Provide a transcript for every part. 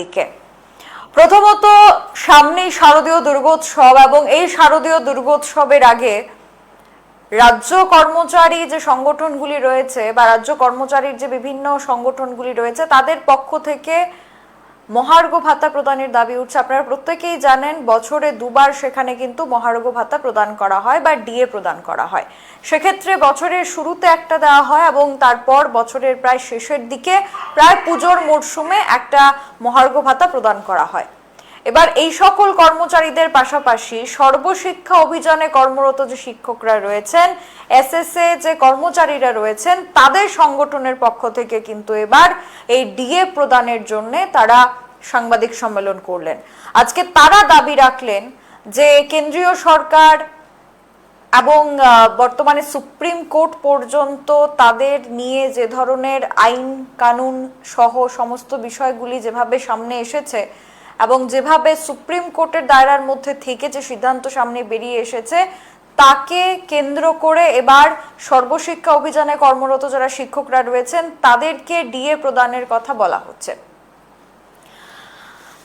দিকে। প্রথমত, সামনেই শারদীয় দুর্গোৎসব এবং এই শারদীয় দুর্গোৎসবের আগে রাজ্য কর্মচারী যে সংগঠনগুলি রয়েছে বা রাজ্য কর্মচারীর যে বিভিন্ন সংগঠনগুলি রয়েছে, তাদের পক্ষ থেকে মহার্ঘ ভাতা প্রদানের দাবি উঠছে। আপনারা প্রত্যেকেই জানেন, বছরে দুবার সেখানে কিন্তু মহার্ঘ ভাতা প্রদান করা হয় বা ডিএ প্রদান করা হয়। সেক্ষেত্রে বছরের শুরুতে একটা দেওয়া হয় এবং তারপর বছরের প্রায় শেষের দিকে প্রায় পুজোর মরশুমে একটা মহার্ঘ ভাতা প্রদান করা হয়। এবার এই সকল কর্মচারীদের পাশাপাশি সর্বশিক্ষা অভিযানে কর্মরত যে শিক্ষকরা রয়েছেন, এসএসএ যে কর্মচারীরা রয়েছেন, তাদের সংগঠনের পক্ষ থেকে কিন্তু এবার এই ডিএ প্রদানের জন্য তারা সাংবাদিক সম্মেলন করলেন। আজকে তারা দাবি রাখলেন যে কেন্দ্রীয় সরকার এবং বর্তমানে সুপ্রিম কোর্ট পর্যন্ত তাদের নিয়ে যে ধরনের আইন কানুন সহ সমস্ত বিষয়গুলি যেভাবে সামনে এসেছে এবং যেভাবে সুপ্রিম কোর্টের দায়রার মধ্যে থেকে যে সিদ্ধান্ত সামনে বেরিয়ে এসেছে, তাকে কেন্দ্র করে এবার সর্বশিক্ষা অভিযানে কর্মরত যারা শিক্ষকরা রয়েছেন, তাদেরকে ডিএ প্রদানের কথা বলা হচ্ছে।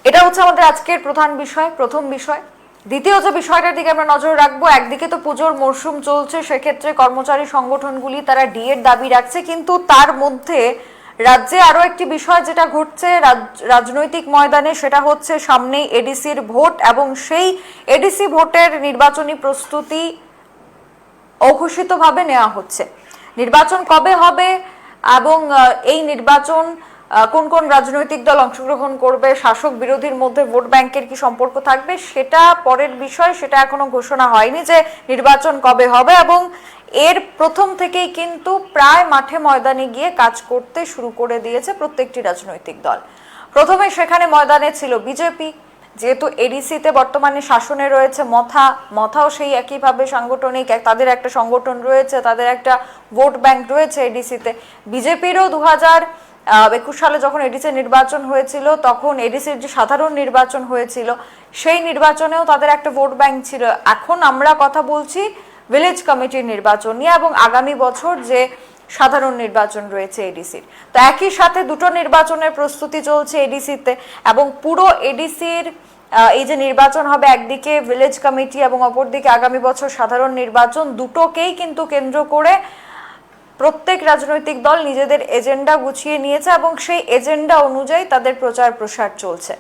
এটা হচ্ছে আমাদের আজকের প্রধান বিষয়, প্রথম বিষয়। দ্বিতীয় যে বিষয়টার দিকে আমরা নজর রাখব, একদিকে তো পুজোর মরশুম চলছে, সেক্ষেত্রে কর্মচারী সংগঠনগুলি তারা ডিএর দাবি রাখছে, কিন্তু তার মধ্যে রাজ্যে আরও একটি বিষয় যেটা ঘটছে রাজ- রাজনৈতিক ময়দানে, সেটা হচ্ছে সামনে এডিসির ভোট এবং সেই এডিসি ভোটের নির্বাচনী প্রস্তুতি অঘোষিতভাবে নেওয়া হচ্ছে। নির্বাচন কবে হবে এবং এই নির্বাচন কোন কোন রাজনৈতিক দল অংশগ্রহণ করবে, শাসক বিরোধীর মধ্যে ভোট ব্যাংকের কি সম্পর্ক থাকবে, সেটা পরের বিষয়, সেটা এখনও ঘোষণা হয়নি যে নির্বাচন কবে হবে এবং এর প্রথম থেকেই কিন্তু প্রায় মাঠে ময়দানে গিয়ে কাজ করতে শুরু করে দিয়েছে প্রত্যেকটি রাজনৈতিক দল। প্রথমে সেখানে ময়দানে ছিল বিজেপি, যেহেতু এডিসিতে বর্তমানে শাসনে রয়েছে মথা, মথাও সেই একইভাবে সাংগঠনিক তাদের একটা সংগঠন রয়েছে, তাদের একটা ভোট ব্যাংক রয়েছে এডিসিতে। বিজেপিরও দু হাজার একুশ সালে যখন এডিসি নির্বাচন হয়েছিল, তখন এডিসির যে সাধারণ নির্বাচন হয়েছিল, সেই নির্বাচনেও তাদের একটা ভোট ব্যাংক ছিল। এখন আমরা কথা বলছি ভিলেজ কমিটির নির্বাচন নিয়ে এবং আগামী বছর যে সাধারণ নির্বাচন রয়েছে এডিসির। তো একই সাথে দুটো নির্বাচনের প্রস্তুতি চলছে এডিসিতে এবং পুরো এডিসির এই যে নির্বাচন হবে একদিকে ভিলেজ কমিটি এবং অপরদিকে আগামী বছর সাধারণ নির্বাচন, দুটোকেই কিন্তু কেন্দ্র করে প্রত্যেক রাজনৈতিক দল নিজেদের এজেন্ডা গুছিয়ে নিয়েছে এবং সেই এজেন্ডা অনুযায়ী তাদের প্রচার প্রসার চলছে।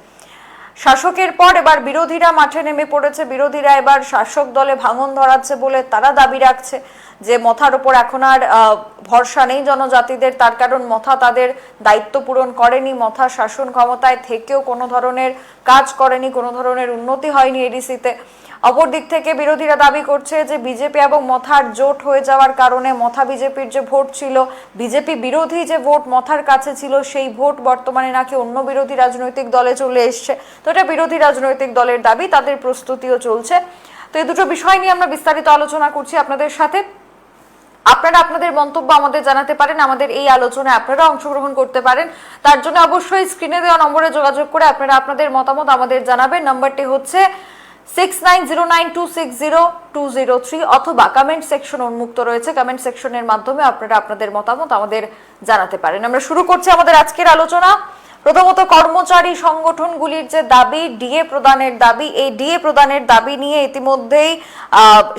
শাসকের পর এবার বিরোধীরা মাঠে নেমে পড়েছে। বিরোধীরা এবার শাসক দলে ভাঙন ধরাচ্ছে বলে তারা দাবি রাখছে যে মথার উপর এখন আর ভরসা নেই জনজাতিদের। তার কারণ মথা তাদের দায়িত্ব পূরণ করেনি। মথা শাসন ক্ষমতায় থেকেও কোনো ধরনের কাজ করেনি, কোনো ধরনের উন্নতি হয়নি এডিসিতে। অপর দিক থেকে বিরোধীরা দাবি করছে যে বিজেপি এবং মথার জোট হয়ে যাওয়ার কারণে মথা বিজেপির যে ভোট ছিল, বিজেপি বিরোধী যে ভোট মথার কাছে ছিল, সেই ভোট বর্তমানে নাকি অন্য বিরোধী রাজনৈতিক দলে চলে এসছে। তো এটা বিরোধী রাজনৈতিক দলের দাবি, তাদের প্রস্তুতিও চলছে। তো এই দুটো বিষয় নিয়ে আমরা বিস্তারিত আলোচনা করছি আপনাদের সাথে। আপনারা আপনাদের মন্তব্য আমাদের জানাতে পারেন, আমাদের এই আলোচনায় আপনারা অংশগ্রহণ করতে পারেন। তার জন্য অবশ্যই স্ক্রিনে দেওয়া নম্বরে যোগাযোগ করে আপনারা আপনাদের মতামত আমাদের জানাবেন। নাম্বারটি হচ্ছে six nine zero nine two six zero two zero three অথবা কমেন্ট সেকশন উন্মুক্ত রয়েছে। কমেন্ট সেকশনের মাধ্যমে আপনারা আপনাদের মতামত আমাদের জানাতে পারেন। আমরা শুরু করছি আমাদের আজকের আলোচনা। প্রথমত কর্মচারী সংগঠনগুলির যে দাবি, ডিএ প্রদানের দাবি, এই ডিএ প্রদানের দাবি নিয়ে ইতিমধ্যেই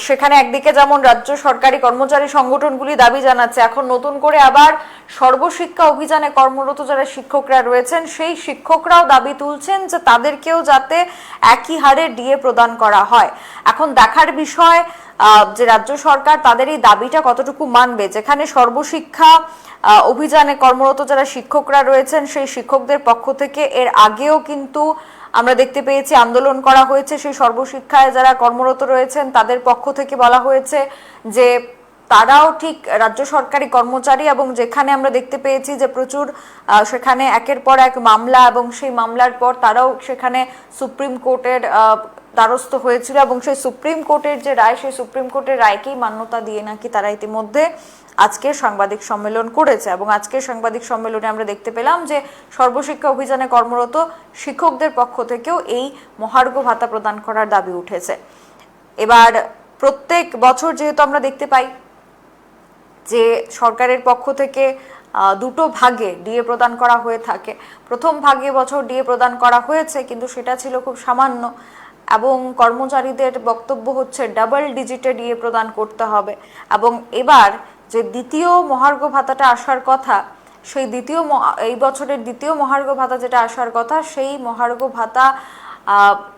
সেখানে একদিকে যেমন রাজ্য সরকারি কর্মচারী সংগঠনগুলি দাবি জানাচ্ছে, এখন নতুন করে আবার সর্বশিক্ষা অভিযানে কর্মরত যারা শিক্ষকরা রয়েছেন, সেই শিক্ষকরাও দাবি তুলছেন যে তাদেরকেও যাতে একই হারে ডিএ প্রদান করা হয়। এখন দেখার বিষয় যে রাজ্য সরকার তাদের এই দাবিটা কতটুকু মানবে? যেখানে সর্বশিক্ষা অভিযানে কর্মরত যারা শিক্ষকরা রয়েছেন, সেই শিক্ষকদের পক্ষ থেকে এর আগেও কিন্তু আমরা দেখতে পেয়েছি আন্দোলন করা হয়েছে। সেই সর্বশিক্ষায় যারা কর্মরত রয়েছেন, তাদের পক্ষ থেকে বলা হয়েছে যে তারাও ঠিক রাজ্য সরকারি কর্মচারী এবং যেখানে আমরা দেখতে পেয়েছি যে প্রচুর সেখানে একের পর এক মামলা এবং সেই মামলার পর তারাও সেখানে সুপ্রিম কোর্টের দ্বারস্থ হয়েছিল এবং সেই সুপ্রিম কোর্টের যে রায়, সেই সুপ্রিম কোর্টের রায়কেই মান্যতা দিয়ে নাকি তারা ইতিমধ্যে আজকে সাংবাদিক সম্মেলন করেছে এবং আজকের সাংবাদিক সম্মেলনে আমরা দেখতে পেলাম যে সর্বশিক্ষা অভিযানে কর্মরত শিক্ষকদের পক্ষ থেকেও এই মহার্ঘ ভাতা প্রদান করার দাবি উঠেছে। এবার প্রত্যেক বছর যেহেতু আমরা দেখতে পাই যে সরকারের পক্ষ থেকে দুটো ভাগে ডিএ প্রদান করা হয়ে থাকে। প্রথম ভাগে বছর ডিএ প্রদান করা হয়েছে, কিন্তু সেটা ছিল খুব সামান্য এবং কর্মচারীদের বক্তব্য হচ্ছে ডাবল ডিজিটে ডিএ প্রদান করতে হবে। এবং এবার যে দ্বিতীয় মহার্ঘ ভাতাটা আসার কথা, সেই দ্বিতীয় এই বছরের দ্বিতীয় মহার্ঘ ভাতা যেটা আসার কথা, সেই মহার্ঘ ভাতা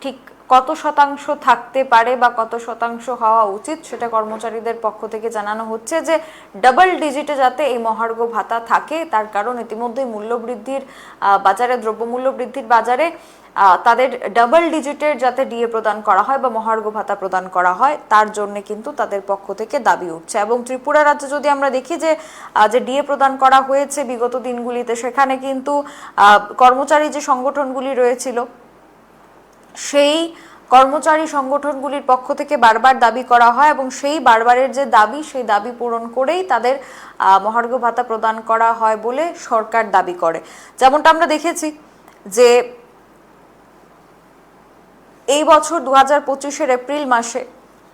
ঠিক কত শতাংশ থাকতে পারে বা কত শতাংশ হওয়া উচিত সেটা কর্মচারীদের পক্ষ থেকে জানানো হচ্ছে যে ডাবল ডিজিটে যাতে এই মহার্ঘ ভাতা থাকে, তার কারণ ইতিমধ্যে মূল্যবৃদ্ধির বাজারে দ্রব্যমূল্য বৃদ্ধির বাজারে তাদের ডাবল ডিজিটের যাতে ডিএ প্রদান করা হয় বা মহার্ঘ ভাতা প্রদান করা হয়, তার জন্য কিন্তু তাদের পক্ষ থেকে দাবি উঠছে। এবং ত্রিপুরা রাজ্যে যদি আমরা দেখি যে যে ডিএ প্রদান করা হয়েছে বিগত দিনগুলিতে, সেখানে কিন্তু কর্মচারী যে সংগঠনগুলি রয়েছিল সেই কর্মচারী সংগঠনগুলির পক্ষ থেকে বারবার দাবি করা হয় এবং সেই বারবারের যে দাবি, সেই দাবি পূরণ করেই তাদের মহার্ঘ ভাতা প্রদান করা হয় বলে সরকার দাবি করে। যেমনটা আমরা দেখেছি যে এই বছর দু হাজার পঁচিশের এপ্রিল মাসে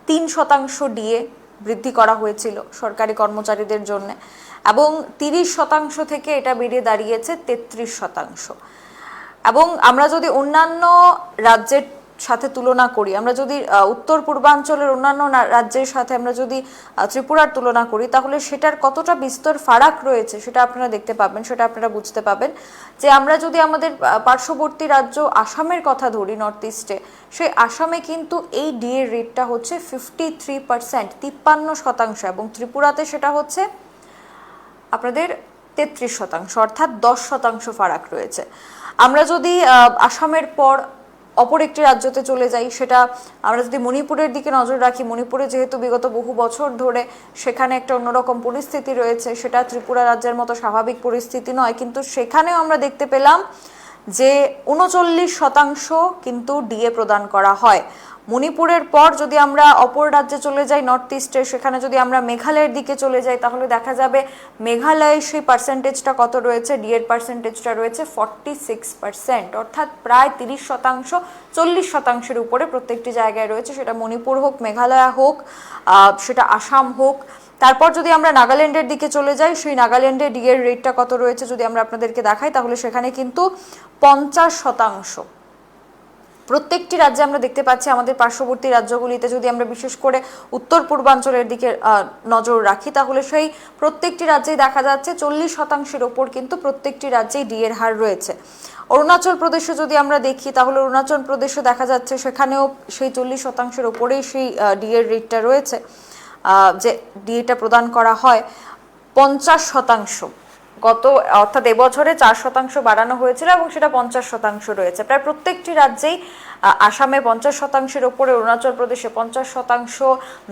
তিন শতাংশ ডিএ বৃদ্ধি করা হয়েছিল সরকারি কর্মচারীদের জন্য এবং তিরিশ শতাংশ থেকে এটা বেড়ে দাঁড়িয়েছে তেত্রিশ শতাংশ। এবং আমরা যদি অন্যান্য রাজ্যের সাথে তুলনা করি, আমরা যদি উত্তর পূর্বাঞ্চলের অন্যান্য রাজ্যের সাথে আমরা যদি ত্রিপুরার তুলনা করি, তাহলে সেটার কতটা বিস্তর ফারাক রয়েছে সেটা আপনারা দেখতে পাবেন, সেটা আপনারা বুঝতে পাবেন যে আমরা যদি আমাদের পার্শ্ববর্তী রাজ্য আসামের কথা ধরি নর্থ ইস্টে সেই আসামে কিন্তু এই ডিএ রেটটা হচ্ছে ফিফটি থ্রি পার্সেন্ট তিপ্পান্ন শতাংশ এবং ত্রিপুরাতে সেটা হচ্ছে আপনাদের তেত্রিশ শতাংশ, অর্থাৎ দশ শতাংশ ফারাক রয়েছে। আমরা যদি আসামের পর অপর একটি রাজ্যতে চলে যাই, সেটা আমরা যদি মণিপুরের দিকে নজর রাখি, মণিপুরে যেহেতু বিগত বহু বছর ধরে সেখানে একটা অন্যরকম পরিস্থিতি রয়েছে, সেটা ত্রিপুরা রাজ্যের মতো স্বাভাবিক পরিস্থিতি নয়, কিন্তু সেখানেও আমরা দেখতে পেলাম যে উনচল্লিশ শতাংশ কিন্তু ডিএ প্রদান করা হয়। মণিপুরের পর যদি আমরা অপর রাজ্যে চলে যাই নর্থ ইস্টে সেখানে যদি আমরা মেঘালয়ের দিকে চলে যাই, তাহলে দেখা যাবে মেঘালয়ে সেই পার্সেন্টেজটা কত রয়েছে? ডিএর পার্সেন্টেজটা রয়েছে ফর্টি সিক্স পার্সেন্ট অর্থাৎ প্রায় তিরিশ শতাংশ, চল্লিশ শতাংশের উপরে প্রত্যেকটি জায়গায় রয়েছে। সেটা মণিপুর হোক, মেঘালয় হোক সেটা আসাম হোক। তারপর যদি আমরা নাগাল্যান্ডের দিকে চলে যাই, সেই নাগাল্যান্ডে ডিএর রেটটা কত রয়েছে যদি আমরা আপনাদেরকে দেখাই, তাহলে সেখানে কিন্তু পঞ্চাশ শতাংশ প্রত্যেকটি রাজ্যে আমরা দেখতে পাচ্ছি আমাদের পার্শ্ববর্তী রাজ্যগুলিতে যদি আমরা বিশেষ করে উত্তর পূর্বাঞ্চলের দিকে নজর রাখি, তাহলে সেই প্রত্যেকটি রাজ্যেই দেখা যাচ্ছে চল্লিশ শতাংশের ওপর কিন্তু প্রত্যেকটি রাজ্যেই ডিএর হার রয়েছে। অরুণাচল প্রদেশে যদি আমরা দেখি, তাহলে অরুণাচল প্রদেশে দেখা যাচ্ছে সেখানেও সেই চল্লিশ শতাংশের ওপরেই সেই ডিএর রেটটা রয়েছে। যে ডিএটা প্রদান করা হয় পঞ্চাশ শতাংশ। গত, অর্থাৎ এবছরে চার শতাংশ বাড়ানো হয়েছিল এবং সেটা পঞ্চাশ শতাংশ রয়েছে। প্রায় প্রত্যেকটি রাজ্যেই আসামে পঞ্চাশ শতাংশের ওপরে, অরুণাচল প্রদেশে পঞ্চাশ শতাংশ,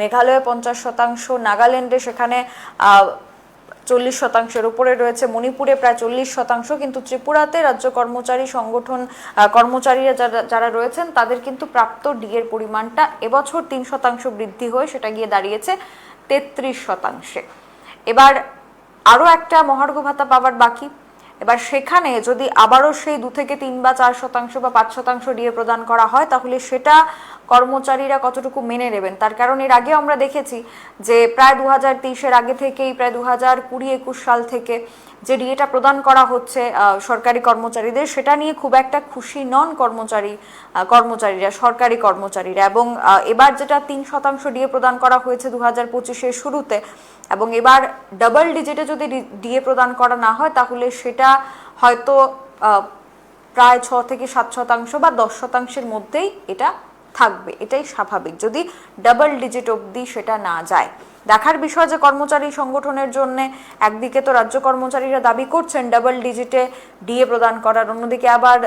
মেঘালয়ে পঞ্চাশ শতাংশ, নাগাল্যান্ডে সেখানে চল্লিশ শতাংশের উপরে রয়েছে। মণিপুরে প্রায় চল্লিশ শতাংশ, কিন্তু ত্রিপুরাতে রাজ্য কর্মচারী সংগঠন কর্মচারীরা যারা যারা রয়েছেন, তাদের কিন্তু প্রাপ্ত ডিএর পরিমাণটা এবছর তিন শতাংশ বৃদ্ধি হয়ে সেটা গিয়ে দাঁড়িয়েছে তেত্রিশ শতাংশে। এবার আরও একটা মহার্ঘ ভাতা পাওয়ার বাকি। এবার সেখানে যদি আবারও সেই দু থেকে তিন বা চার শতাংশ বা পাঁচ শতাংশ ডিএ প্রদান করা হয়, তাহলে সেটা কর্মচারীরা কতটুকু মেনে নেবেন? তার কারণ এর আগে আমরা দেখেছি যে প্রায় দু হাজার তেইশের আগে থেকেই, প্রায় দু হাজার কুড়ি, একুশ সাল থেকে যে ডিএটা প্রদান করা হচ্ছে সরকারি কর্মচারীদের, সেটা নিয়ে খুব একটা খুশি নন কর্মচারী কর্মচারীরা, সরকারি কর্মচারীরা। এবং এবার যেটা তিন শতাংশ ডিএ প্রদান করা হয়েছে দু হাজার পঁচিশের শুরুতে, এবং এবার ডাবল ডিজিটে যদি ডিএ প্রদান করা না হয়, তাহলে সেটা হয়তো প্রায় ছ থেকে সাত শতাংশ বা দশ শতাংশের মধ্যেই এটা থাকবে। এটাই স্বাভাবিক। যদি ডাবল ডিজিট অবধি সেটা না যায়। দেখার বিষয় যে কর্মচারী সংগঠনের জন্য একদিকে তো রাজ্য কর্মচারীরা দাবি করছেন ডাবল ডিজিটে ডিএ প্রদান করার, অন্যদিকে আবার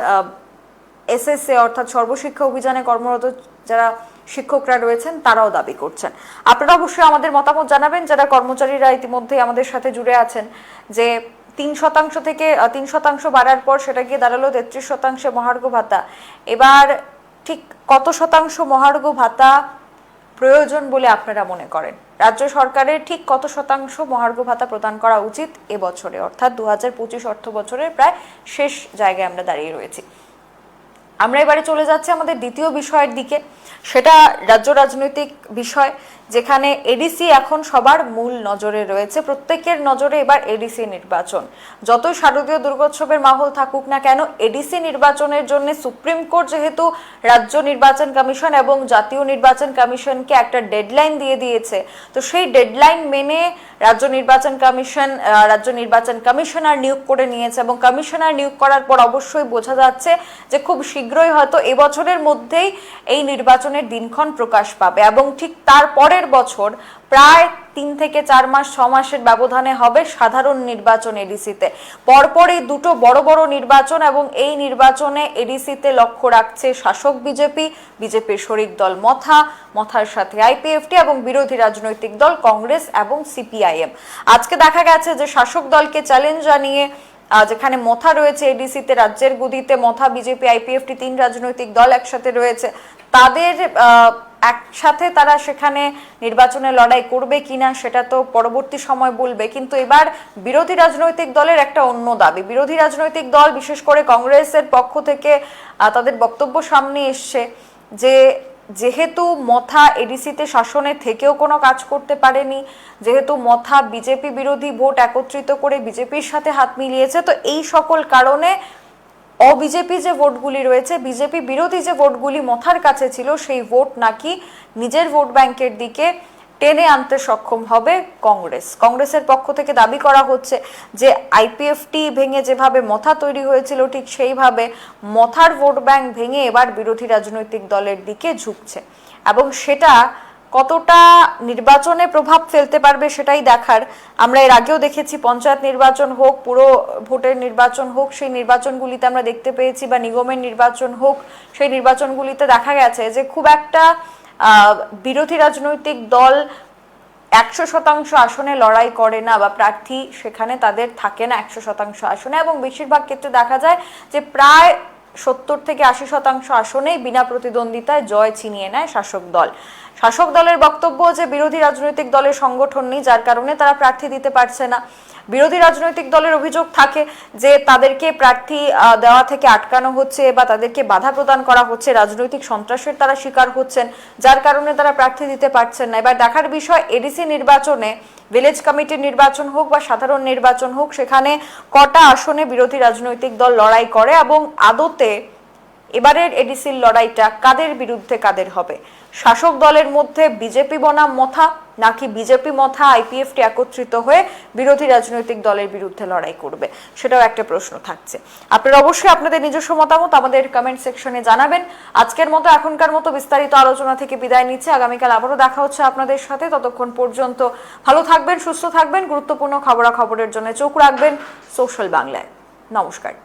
এসএসএ অর্থাৎ সর্বশিক্ষা অভিযানে কর্মরত যারা শিক্ষকরা রয়েছেন, তারাও দাবি করছেন। আপনারা অবশ্যই আমাদের মতামত জানাবেন, যারা কর্মচারীরা ইতিমধ্যে আমাদের সাথে জুড়ে আছেন, যে তিন শতাংশ থেকে তিন শতাংশ বাড়ার পর সেটা গিয়ে দাঁড়াল তেত্রিশ শতাংশে মহার্ঘ ভাতা। এবার ঠিক কত শতাংশ মহার্ঘ ভাতা প্রয়োজন বলে আপনারা মনে করেন? রাজ্য সরকারের ঠিক কত শতাংশ মহার্ঘ ভাতা প্রদান করা উচিত এবছরে? অর্থাৎ দু হাজার পঁচিশ অর্থ বছরের প্রায় শেষ জায়গায় আমরা দাঁড়িয়ে রয়েছি। আমরা এবারে চলে যাচ্ছি আমাদের দ্বিতীয় বিষয়ের দিকে। সেটা রাজ্য রাজনৈতিক বিষয়। যেখানে এডিসি এখন সবার মূল নজরে রয়েছে। প্রত্যেকের নজরে এবার এডিসি নির্বাচন। যতই শারদীয় দুর্গোৎসবের মাহল থাকুক না কেন এডিসি নির্বাচনের জন্য সুপ্রিম কোর্ট যেহেতু রাজ্য নির্বাচন কমিশন এবং জাতীয় নির্বাচন কমিশনকে একটা ডেডলাইন দিয়ে দিয়েছে, তো সেই ডেডলাইন মেনে রাজ্য নির্বাচন কমিশন রাজ্য নির্বাচন কমিশনার নিয়োগ করে নিয়েছে এবং কমিশনার নিয়োগ করার পর অবশ্যই বোঝা যাচ্ছে যে খুব শীঘ্রই হয়তো এবছরের মধ্যেই এই নির্বাচনের দিনক্ষণ প্রকাশ পাবে এবং ঠিক তার পরের বছর প্রায় তিন থেকে চার মাস, ছ মাসের ব্যবধানে হবে সাধারণ নির্বাচন এডিসিতে। পরপর এই দুটো বড় বড় নির্বাচন এবং এই নির্বাচনে এডিসিতে লক্ষ্য রাখছে শাসক বিজেপি, বিজেপির শরিক দল মথা, মথার সাথে আইপিএফটি এবং বিরোধী রাজনৈতিক দল কংগ্রেস এবং সিপিআইএম। আজকে দেখা গেছে যে শাসক দলকে চ্যালেঞ্জ জানিয়ে যেখানে মথা রয়েছে এডিসিতে, রাজ্যের গুদিতে মথা, বিজেপি, আইপিএফটি তিন রাজনৈতিক দল একসাথে রয়েছে। তাদের একসাথে তারা সেখানে নির্বাচনে লড়াই করবে কিনা সেটা তো পরবর্তী সময় বলবে। কিন্তু এবার বিরোধী রাজনৈতিক দলের একটা অন্য দাবি। বিরোধী রাজনৈতিক দল, বিশেষ করে কংগ্রেসের পক্ষ থেকে তাদের বক্তব্য সামনে এসছে যে যেহেতু মথা এডিসিতে শাসনে থেকেও কোনো কাজ করতে পারেনি, যেহেতু মথা বিজেপি বিরোধী ভোট একত্রিত করে বিজেপির সাথে হাত মিলিয়েছে, তো এই সকল কারণে অবিজেপি যে ভোটগুলি রয়েছে, বিজেপি বিরোধী যে ভোটগুলি মথার কাছে ছিল, সেই ভোট নাকি নিজের ভোট ব্যাংকের দিকে টেনে আনতে সক্ষম হবে কংগ্রেস। কংগ্রেসের পক্ষ থেকে দাবি করা হচ্ছে যে আইপিএফটি ভেঙে যেভাবে মথা তৈরি হয়েছিল, ঠিক সেইভাবে মথার ভোট ব্যাংক ভেঙে এবার বিরোধী রাজনৈতিক দলের দিকে ঝুঁকছে। এবং সেটা কতটা নির্বাচনে প্রভাব ফেলতে পারবে সেটাই দেখার। আমরা এর আগেও দেখেছি, পঞ্চায়েত নির্বাচন হোক, পুরো ভোটের নির্বাচন হোক, সেই নির্বাচনগুলিতে আমরা দেখতে পেয়েছি বা নিগমের নির্বাচন হোক, সেই নির্বাচনগুলিতে দেখা গেছে যে খুব একটা বিরোধী রাজনৈতিক দল একশো শতাংশ আসনে লড়াই করে না বা প্রার্থী সেখানে তাদের থাকে না একশো শতাংশ আসনে এবং বেশিরভাগ ক্ষেত্রে দেখা যায় যে প্রায় সত্তর থেকে আশি শতাংশ আসনেই বিনা প্রতিদ্বন্দ্বিতায় জয় ছিনিয়ে নেয় শাসক দল। শাসক দলের বক্তব্য যে বিরোধী রাজনৈতিক দলের সংগঠন নেই, যার কারণে তারা প্রার্থী দিতে পারছে না। বিরোধী রাজনৈতিক দলের অভিযোগ থাকে যে তাদেরকে প্রার্থী দেওয়া থেকে আটকানো হচ্ছে বা তাদেরকে বাধা প্রদান করা হচ্ছে, রাজনৈতিক সন্ত্রাসের তারা শিকার হচ্ছেন, যার কারণে তারা প্রার্থী দিতে পারছেন না। এবার দেখার বিষয়, এডিসি নির্বাচনে ভিলেজ কমিটির নির্বাচন হোক বা সাধারণ নির্বাচন হোক, সেখানে কটা আসনে বিরোধী রাজনৈতিক দল লড়াই করে এবং আদতে এবারের এডিসির লড়াইটা কাদের বিরুদ্ধে কাদের হবে? শাসক দলের মধ্যে বিজেপি বনাম মথা নাকি বিজেপি মথা আইপিএফটি একত্রিত হয়ে বিরোধী রাজনৈতিক দলের বিরুদ্ধে লড়াই করবে? সেটাও একটা প্রশ্ন থাকছে। আপনারা অবশ্যই আপনাদের নিজস্ব মতামত আমাদের কমেন্ট সেকশনে জানাবেন। আজকের মতো এখনকার মতো বিস্তারিত আলোচনা থেকে বিদায় নিচ্ছে। আগামীকাল আবারও দেখা হচ্ছে আপনাদের সাথে। ততক্ষণ পর্যন্ত ভালো থাকবেন, সুস্থ থাকবেন। গুরুত্বপূর্ণ খবরাখবরের জন্য চোখ রাখবেন। সোশ্যাল বাংলায়। নমস্কার।